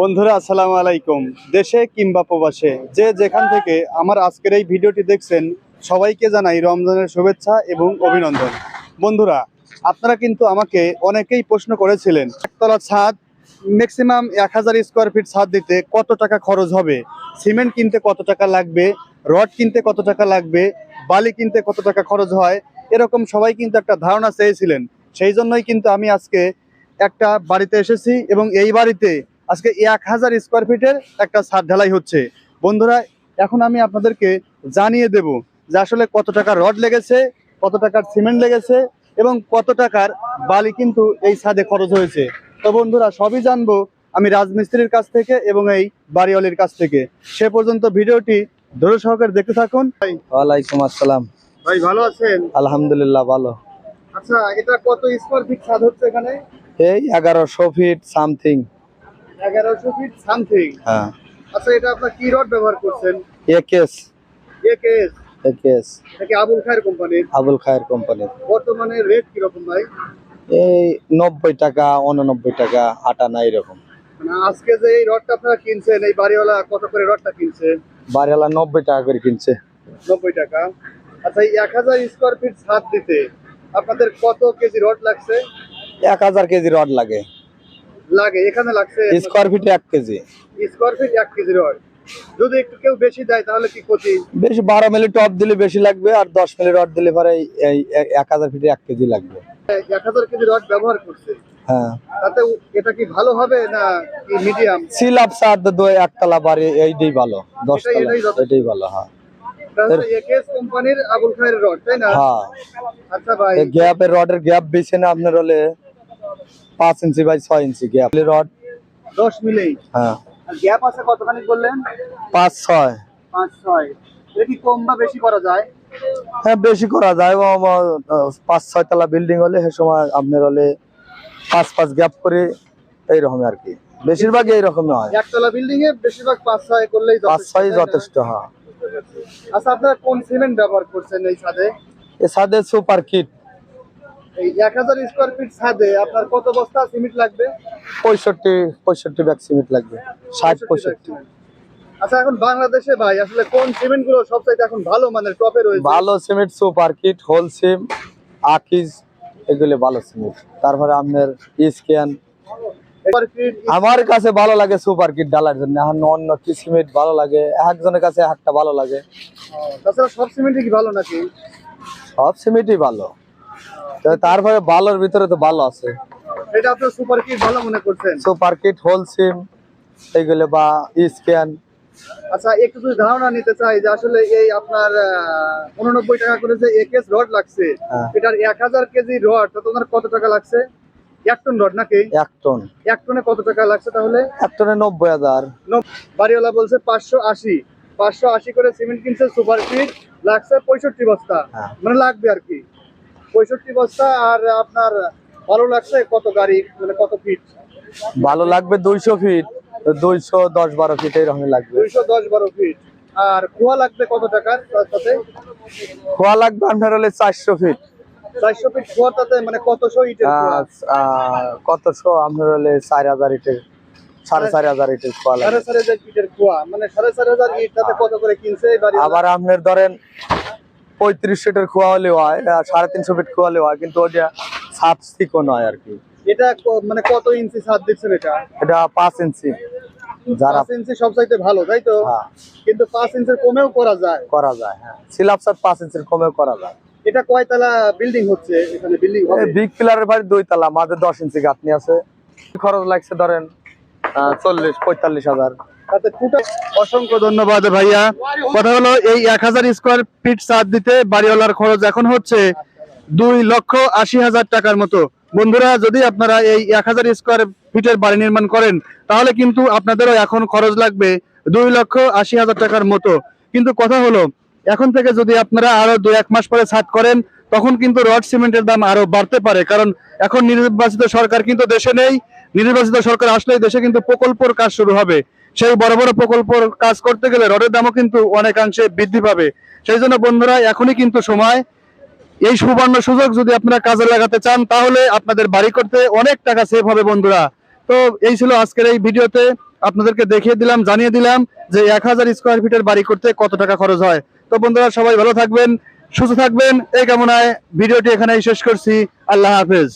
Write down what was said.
বন্ধুরা, আসসালামু আলাইকুম। দেশে কিংবা প্রবাসে যে যেখান থেকে আমার আজকের এই ভিডিওটি দেখছেন, সবাইকে জানাই রমজানের শুভেচ্ছা এবং অভিনন্দন। বন্ধুরা, আপনারা কিন্তু আমাকে অনেকেই প্রশ্ন করেছিলেন, একতলা ছাদ ম্যাক্সিমাম এক হাজার স্কোয়ার ফিট ছাদ দিতে কত টাকা খরচ হবে? সিমেন্ট কিনতে কত টাকা লাগবে? রড কিনতে কত টাকা লাগবে? বালি কিনতে কত টাকা খরচ হয়? এরকম সবাই কিন্তু একটা ধারণা চেয়েছিলেন। সেই জন্যই কিন্তু আমি আজকে একটা বাড়িতে এসেছি এবং এই বাড়িতে আজকে এক হাজার স্কোয়ার ফিটের একটা ছাদ ঢালাই হচ্ছে। বন্ধুরা এখন আমি আপনাদেরকে জানিয়ে দেব যে আসলে কত টাকা রড লেগেছে কত টাকার সিমেন্ট লেগেছে এবং কত টাকার বালি কিন্তু এই ছাদে খরচ হয়েছে। তো বন্ধুরা সবই জানব আমি রাজমিস্ত্রির কাছ থেকে এবং এই বাড়িওয়ালির কাছ থেকে। সে পর্যন্ত ভিডিওটি ধৈর্য সহকারে দেখতে থাকুন। ওয়ালাইকুম আসসালাম। ভাই ভালো আছেন? আলহামদুলিল্লাহ ভালো। আচ্ছা এটা কত স্কোয়ার ফিট ছাদ হচ্ছে এখানে? এই এগারোশো ফিট সামথিং এগারোশো ফিট সামথিং হ্যাঁ। আচ্ছা এটা আপনার কি রড ব্যবহার করছেন? একেস একেস নাকি আবুল খায়ের কোম্পানির আবুল খায়ের কোম্পানির বর্তমানে রেট কীরকম ভাই? এই নব্বই টাকা উননব্বই টাকা আটানা এরকম। মানে আজকে যে এই রডটা আপনারা কিনছেন এই বাড়িওয়ালা কত করে রডটা কিনছে? বাড়িওয়ালা নব্বই টাকা করে কিনছে। নব্বই টাকা। আচ্ছা এই এক হাজার স্কোয়ার ফিট ছাদ দিতে আপনাদের কত কেজি রড লাগছে? এক হাজার কেজি রড লাগে। লাগে এখানে লাগছে স্কোয়ার ফিটে এক কেজি। স্কোয়ার ফিট এক কেজি রড। যদি একটু কেউ বেশি দেয় তাহলে কি ক্ষতি? বেশি বারো মিলি টপ দিলে বেশি লাগবে আর দশ মিলি রড দিলে পরে এই- এক হাজার ফিটে এক কেজি লাগবে। এক হাজার কেজি রড ব্যবহার করছে। হ্যাঁ। তাতে এটা কি ভালো হবে না কি মিডিয়াম সিল আপ দুই একতলা বাড়ি এইটাই ভালো দশতলা এটাই ভালো হ্যাঁ। কোম্পানির আবুল খায়ের রড তাই না? হ্যাঁ। আচ্ছা ভাই। গ্যাপের রডের গ্যাপ বেশি না আপনার হলে পাঁচ ইঞ্চি বাই ছয় ইঞ্চি গ্যাপ রড। দশ মিলেই? হ্যাঁ। গ্যাপ আছে কতখানি বললেন? পাঁচ ছয়। পাঁচ ছয়। এটা কি কম বা বেশি করা যায়? হ্যাঁ বেশি করা যায়। পাঁচ ছয় তলা বিল্ডিং হলে সে সময় আপনার হলে পাঁচ পাঁচ গ্যাপ করে এইরকম আর কি। বেশিরভাগ এইরকমই হয়। একতলা বিল্ডিং এ বেশিরভাগ পাঁচ ছয় করলেই পাঁচ ছয় যথেষ্ট হ্যাঁ। আচ্ছা আপনারা কোন সিমেন্ট ব্যবহার করছেন এই ছাদে? এ সাদে সুপার কিট এই এক হাজার স্কোয়ার ফিট ছাদে আপনার কত বস্তা সিমেন্ট লাগবে? পঁয়ষট্টি পঁয়ষট্টি ব্যাগ সিমেন্ট লাগবে। ষাট পঁয়ষট্টি আচ্ছা এখন বাংলাদেশে ভাই আসলে কোন সিমেন্টগুলো সবচাইতে এখন ভালো মানের টপে রয়েছে? ভালো cement super kit Holcim Akij এগুলো ভালো সিমেন্ট তারপরে আপনার স্ক্যান আমার কাছে ভালো লাগে সুপার কিট ডালার জন্য। এখন অন্য কি সিমেন্ট ভালো লাগে? একজনের কাছে একটা ভালো লাগে। তাছাড়া সব সিমেন্টই কি ভালো নাকি? সব সিমেন্টই ভালো। তারপরে ভালোর ভিতরে তো ভালো আছে। এটা সুপার কিট ভালো মনে করছেন? সুপার কিট হোল সিম এগুলো বা স্ক্যান। আচ্ছা একটু যদি ধারণা নিতে চাই যে আসলে এই আপনার উননব্বই টাকা করে যে একেস রড লাগছে হ্যাঁ। এটার এক হাজার কেজি রড তো তোমার কত টাকা লাগছে? এক টন রড নাকি? এক টন। এক টনে কত টাকা লাগছে তাহলে? এক টনে নব্বই হাজার। বাড়িওয়ালা বলছে পাঁচশো আশি। পাঁচশো আশি করে সিমেন্ট কিনছে সুপার ফিট লাগছে পঁয়ষট্টি বস্তা। হ্যাঁ। মানে লাগবে আর কি। পঁয়ষট্টি বস্তা আর আপনার ভালো লাগছে কত গাড়ি মানে কত ফিট ভালো লাগবে দুইশো ফিট দুইশো দশ বারো ফিট এরকমই লাগবে। দুইশো দশ বারো ফিট আর খোয়া লাগবে কত টাকার সাথে খোয়া লাগবে আপনার হলে চারশো ফিট চারশো ফিট তাতে মানে কতশো ইটের? কতশো আপনার হলে চার হাজার ইটের সাড়ে চার হাজার ইটের খোয়া সাড়ে চার হাজার খোয়া মানে সাড়ে চার হাজার ইট তাতে কত করে কিনছে আবার আপনার ধরেন পঁয়ত্রিশ ফিটের খোয়া হলে হয় সাড়ে তিনশো ফিট খোয়া হলে হয় কিন্তু ওটা সাত চিকন হয় আর কি এটা মানে কত ইঞ্চি সাত দিচ্ছেন এটা? এটা পাঁচ ইঞ্চি যারা ইঞ্চি ভালো তাই তো? হ্যাঁ। কিন্তু পাঁচ ইঞ্চির কমেও করা যায়। করা যায় হ্যাঁ। সিলাপ সাত পাঁচ ইঞ্চির কমেও করা যায়। এটা কয়তলা বিল্ডিং হচ্ছে? এখানে বিল্ডিং হবে? বিগ পিলারের বাড়ি দুই তালা মাঝে দশ ইঞ্চি গাঁথনি আছে। খরচ লাগছে ধরেন চল্লিশ পঁয়তাল্লিশ হাজার। অসংখ্য ধন্যবাদ ভাইয়া। কথা হলো, এই এক হাজার স্কোয়ার ফিট ছাদ দিতে বাড়িওয়ালার খরচ এখন হচ্ছে দুই লক্ষ আশি হাজার টাকার মতো। বন্ধুরা, যদি আপনারা এই এক হাজার স্কোয়ার ফিটের বাড়ি নির্মাণ করেন, তাহলে কিন্তু আপনাদেরও এখন খরচ লাগবে দুই লক্ষ আশি হাজার টাকার মতো। কিন্তু কথা হলো, এখন থেকে যদি আপনারা আরও দু এক মাস পরে ছাদ করেন, তখন কিন্তু রড সিমেন্টের দাম আরও বাড়তে পারে। কারণ এখন নির্বাচিত সরকার কিন্তু দেশে নেই, নির্বাচিত সরকার আসলেই দেশে কিন্তু প্রকল্পর কাজ শুরু হবে। সেই বড় বড় প্রকল্পর কাজ করতে গেলে রডের দামও কিন্তু অনেকাংশে বৃদ্ধি পাবে। সেই জন্য বন্ধুরা, এখনই কিন্তু সময়। এই সুবর্ণ সুযোগ যদি আপনারা কাজে লাগাতে চান, তাহলে আপনাদের বাড়ি করতে অনেক টাকা সেভ হবে বন্ধুরা। তো এই ছিল আজকের এই ভিডিওতে। আপনাদেরকে দেখিয়ে দিলাম, জানিয়ে দিলাম যে এক হাজার স্কোয়ার ফিটের বাড়ি করতে কত টাকা খরচ হয়। তো বন্ধুরা, সবাই ভালো থাকবেন, সুস্থ থাকবেন। এই কামনায় ভিডিওটি এখানেই শেষ করছি। আল্লাহ হাফেজ।